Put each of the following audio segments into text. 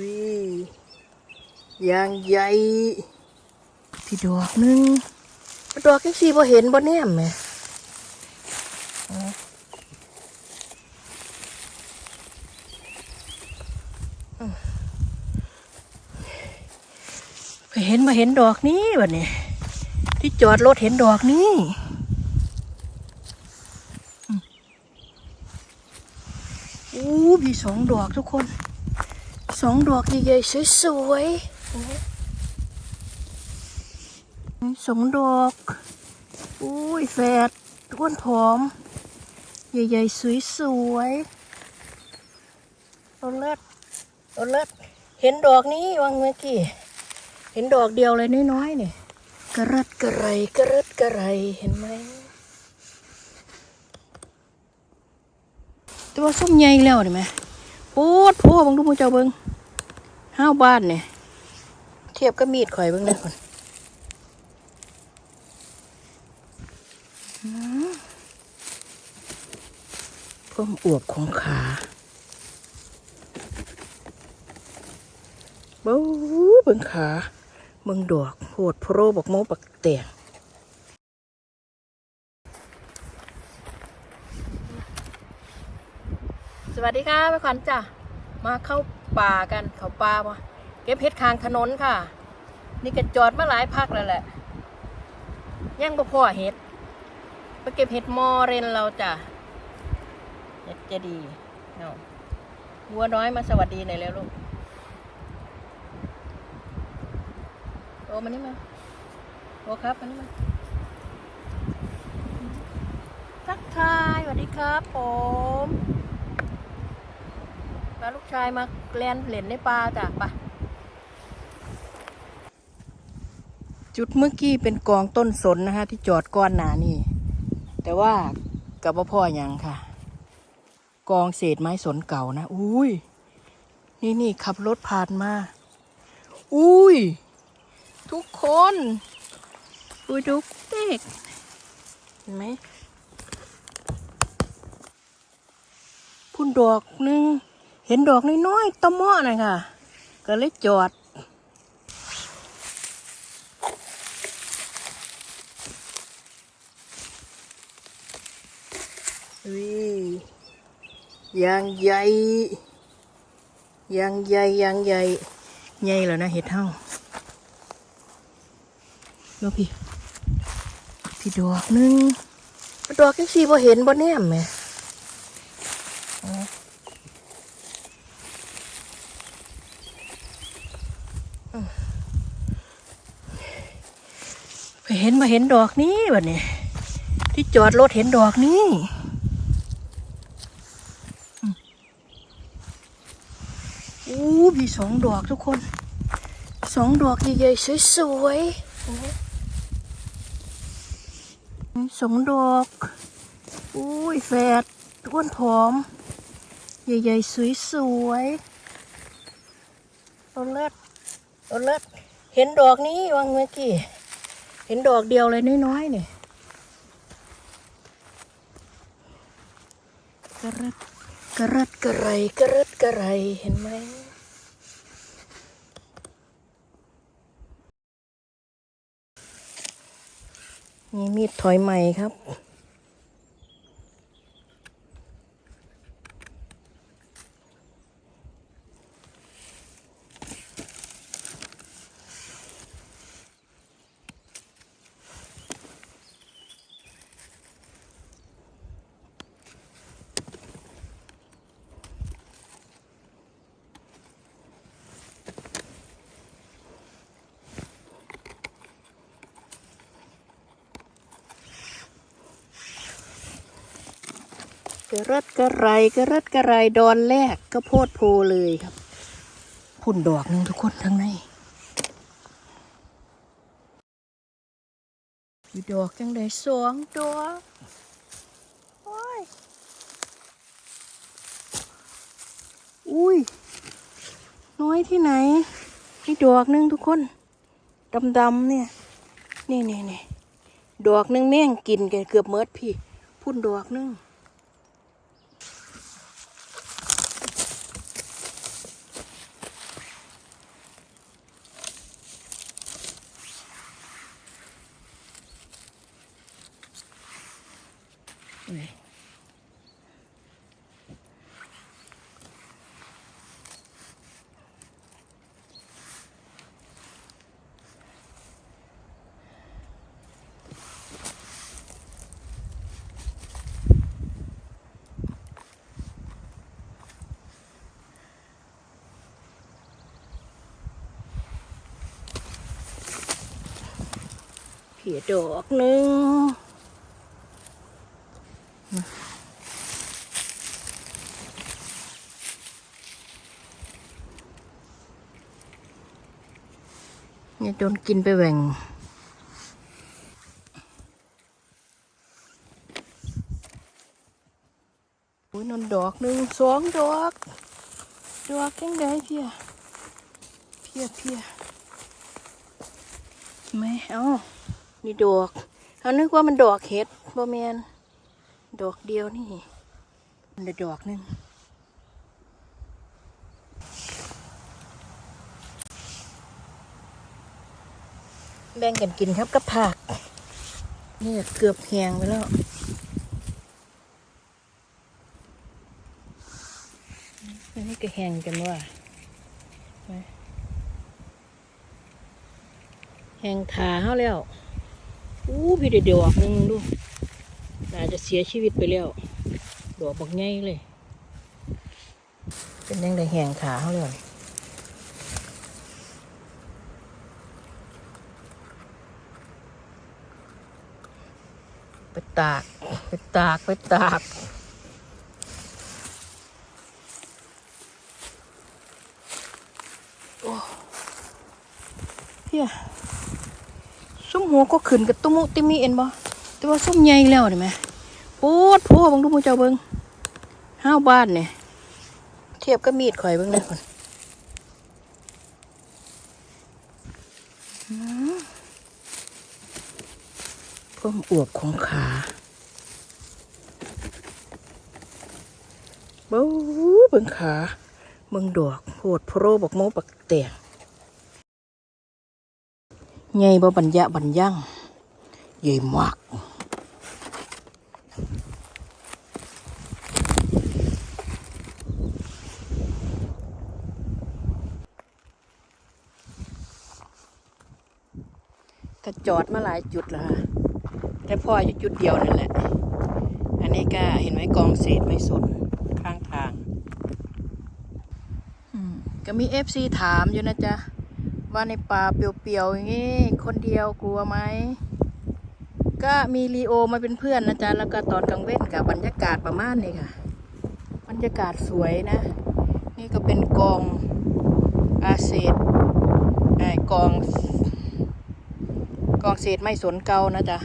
วิยางใหญ่พี่ดอกหนึงดอกแค่สี่พอเห็นบ่แนมแหมไปเห็นมาเห็นดอกนี้บัดนี้ ที่จอดรถเห็นดอกนี้อืมอู้พี่สองดอกทุกคน สองดอกใหญ่ๆสวยๆสองดอก อุ้ยแฝดท้วนผอม ใหญ่ๆสวยๆเอาเลิศเอาเลิศเห็นดอกนี้วังเมื่อกี้ เห็นดอกเดียวเลยน้อยๆเนี่ยกระรัดกระไรกระรัดกระไรเห็นไหมแต่ว่าส้มใหญ่แล้วเห็นไหม โอ้โหบังดูมูเจ้าเบิงห้าวบ้านเนี่ยเทียบกับมีดข่อยเบิงเลยคนอืมเพิ่มอวบของขาบู๊เบิงขาเบิงดอกโหดโพรบอกโมปักเตียง วัสดีค่ะแม่ขวัญจ้ะมาเข้าป่ากันเขาป่ามาเก็บเห็ดคางถนนค่ะ นี่ก็จอดมาหลายพักแล้วแหละยังบ่พอเห็ดไปเก็บเห็ดมอเรนเราจ้ะเห็ดจะดีเนาะวัวน้อยมาสวัสดีหน่อยแล้วลูกโอ้มานี่มาโอ้ครับมานี่มาทักทายสวัสดีครับผมาลูกชายมาเล่นเล่นในป่าจ้ะไปะจุดเมื่อกี้เป็นกองต้นสนนะคะ ที่จอดก้อนหนานี่ แต่ว่ากับพ่อยังค่ะ กองเศษไม้สนเก่านะ อุ้ย นี่นี่ขับรถผ่านมา อุ้ย ทุกคนอุ้ยดุกเด็กเห็นไหมพุ่นดอกหนึ่ง เห็นดอกน้อยๆตะเมาะน่ะค่ะ ก็เลยจอด วิยางใหญ่ยางใหญ่ยางใหญ่ใหญ่แล้วนะเห็ดเท่าโยพี่พี่ดอกนึงดอกแค่สี่พอเห็นบ่แนมแหม เห็นมาเห็นดอกนี้แบัดนี้ ที่จอดรถเห็นดอกนี้อืมอู้พี่สองดอกทุกคนสองดอกใหญ่ๆสวยๆสองดอกอุ้ยแฝดท้วนผอม ใหญ่ๆสวยๆเอาเลิศเอาเลิศเห็นดอกนี้วังเมื่อกี้ เห็นดอกเดียวเลยน้อยๆเนี่ยกระรัดกระรัดกระไรกระรัดกระไรเห็นไหมนี่มีดถอยใหม่ครับ ระรัดกระไรกระรัดกระไรดอนแรกก็โพดโพเลยครับ พุ่นดอกหนึ่งทุกคนทั้งในมีดอกจังได้สองดอกโอ้ยอุ้ย น้อยที่ไหนมีดอกหนึ่งทุกคนดำๆเนี่ยนี่นี่นี่ดอกหนึ่งแม่งกินกันเกือบเมิดพี่ พุ่นดอกหนึ่ง เพียดอกหนึ่ง โดนกินไปแหว่งอุ้ยนนดอกหนึ่งสองดอก ดอกยังไงเพียเพียเพียไม่เอานี่ดอกเขานึกว่ามันดอกเห็ดบ่แมนดอกเดียวนี่มันดอกหนึ่ง แบ่งกันกินครับกับผักนี่เกือบแหงไปแล้วนนี้ก็แหงกันว่าแหงขาเขาแล้วอู้พี่เดี๋ยวดอกหนึงดูน่าจะเสียชีวิตไปแล้วดอกบักใหญ่เลย เป็นยังไงแหงขาเขาแล้ว ไปตาก ไปตาก ไปตาก โอ้เฮียซุ้มหัวก็ขึ้นกับตุ้มุติมีเอ็นบ่แต่ว่าซุ้มใหญ่แล้วนี่ไหมปวดพัวบังดูมูเจ้าเบิงห้าวบ้านเนี่ย เทียบกับมีดข่อยเบิงเลยคนอืม ความอวบของขาบู๊เบิ่งขาเบิ่งดอกโหดโพรบอกโมบักแตงใหญ่บ่บรรยะบรรยังใหญ่มากก็จอดมาหลายจุดแล้วค่ะ แต่พ่ออยู่จุดเดียวนั่นแหละ อันนี้ก็เห็นไหมกองเศษไม่สนข้างทางก็มีเอฟซีถามอยู่นะจ๊ะ ว่าในป่าเปลี่ยวๆอย่างนี้คนเดียวกลัวไหม ก็มีลีโอมาเป็นเพื่อนนะจ๊ะ แล้วก็ตอนกลางเว้นกับบรรยากาศประมาณนี้ค่ะ บรรยากาศสวยนะ นี่ก็เป็นกองอาเศษไอ้กอง กองเศษไม่สนเก่านะจ๊ะ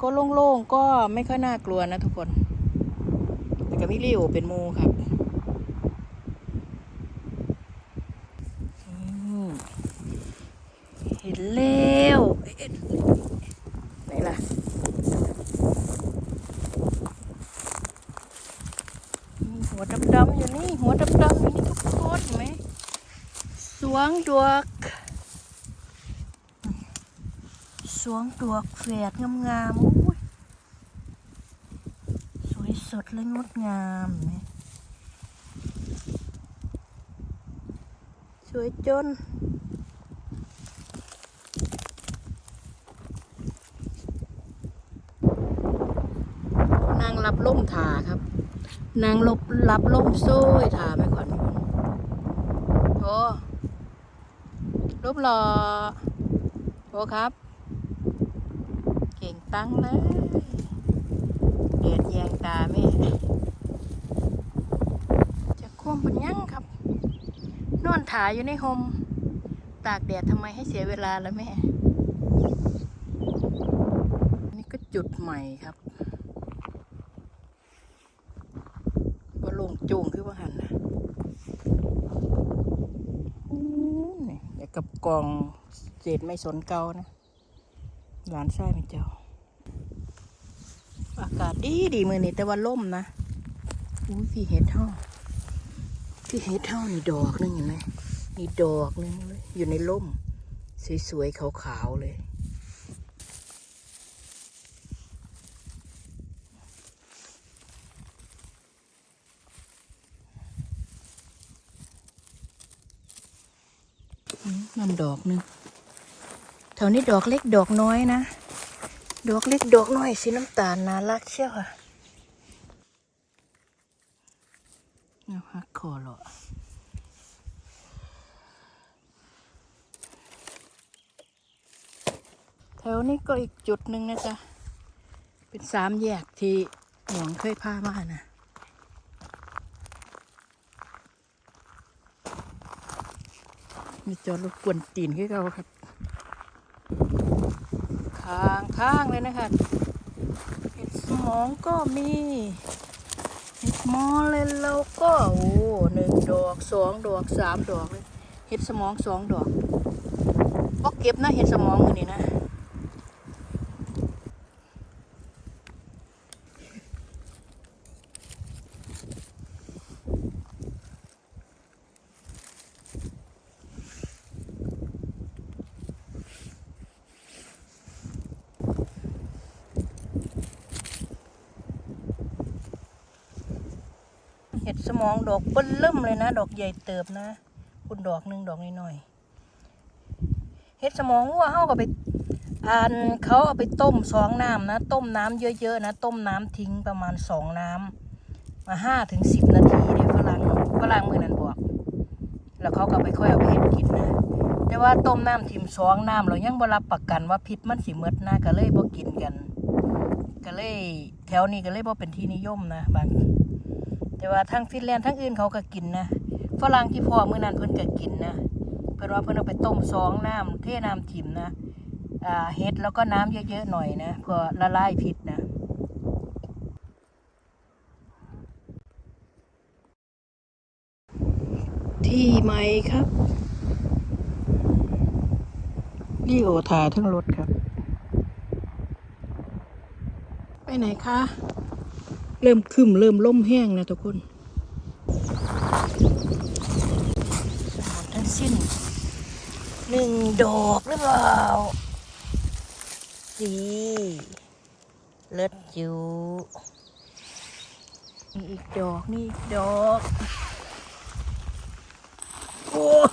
ก็โล่งๆก็ไม่ค่อยน่ากลัวนะทุกคน แต่ก็มีริวเป็นมูครับอืมเห็นแล้วเอ็ดไหนล่ะ มีหัวดำๆอยู่นี่ หัวดำๆอยู่นี่ทุกคนเห็นไหม สวงดวก สวงดวกแฝดงามๆอุ้ยสวยสดและงดงามนไหมสวยจน นางรับล่มถาครับ นางลบรับล่มโซ่ยถาไม่ขวัญโอ้รูปหล่อโอ้ครับ เก่งตั้งเลยเดียดแยงตาแม่ จะควมเป็นยังครับ นอนถ่ายอยู่ในโฮมตากแดดทำไมให้เสียเวลาแล้วแม่ นี่ก็จุดใหม่ครับว่าลงโจงคือว่าหันนะนี่เดี๋ยวกับกองเศษไม่สนเกานะ หลานไส้เป็นเจ้า อากาศดีดีมือนี่แต่ว่าล่มนะอุ้ยพี่เห็ดเท่าพี่เห็ดเท่านี่ดอกนึงเห็นไหมนี่ดอกนึงเลยอยู่ในล่ม สวยๆขาวๆเลยนั่นดอกนึง ถวนี้ดอกเล็กดอกน้อยนะ ดอกเล็กดอกน้อยสีน้ำตาลน่ารักเชียวค่ะเอาฮักคอหรอแถวนี้ก็อีกจุดหนึ่งนะจ๊ะ เป็นสามแยกที่หวงเคยพามานะมีจอรถกวนตีนให้เราครับางข้างเลยนะคะเห็ดสมองก็มีเห็ดมอเลยเราก็โอ้หนึ่งดอกสองดอกสามดอกเลยเห็ดสมองสองดอกก็เก็บนะเห็ดสมองอันนี้นะ เห็ดสมองดอกเบิ้ลเริ่มเลยนะ ดอกใหญ่เติบนะ คุณดอกหนึ่งดอกน้อยๆเห็ดสมองว่าเข้าก็ไปอ่านเขาเอาไปต้มสองน้ำนะ ต้มน้ำเยอะๆนะ ต้มน้ำทิ้งประมาณสองน้ำมาห้าถึงสิบนาทีเดี๋ยวฝรั่งฝรั่งมือนั้นบอก แล้วเขาก็ไปค่อยเอาไปเห็ดกินนะแต่ว่าต้มน้ำทิมสองน้ำเรายังบ่รับประกันว่าพิษมันสิเมดนะก็เลยบ่กินกัน ก็เลยแถวนี้ก็เลยบ่เป็นที่นิยมนะบาง แต่ว่าทั้งฟินแลนด์ทั้งอื่นเขาก็กินนะฝรั่งที่พ่อมื้อนั้นเพิ่นก็กินนะเพิ่นว่าเพิ่นเอาไปต้มซองน้ำเทน้ำทิมนะอ่าเฮ็ดแล้วก็น้ำเยอะๆหน่อยนะเพื่อละลายพิษนะที่ใหมครับรีโอทาทั้งรถครับ ไปไหนคะ เริ่มคึมเริ่มล่มแห้งนะทุกคนหมดทั้งสิ้นหนึ่งดอกหรือเปล่าสีเลิศอยู่นี่อีกดอกนี่อีกดอกโอ้ย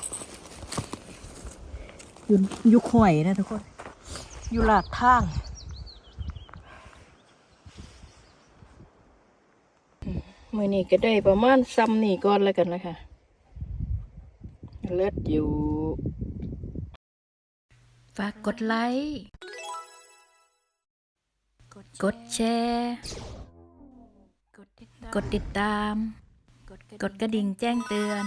อยู่ข่อยนะทุกคน อยู่หลาดทาง มือนี้ก็ได้ประมาณซ้ำนี่ก่อนแล้วกันนะคะเลิศอยู่ ฝากกดไลค์ กดแชร์ กดติดตาม กดกระดิ่งแจ้งเตือน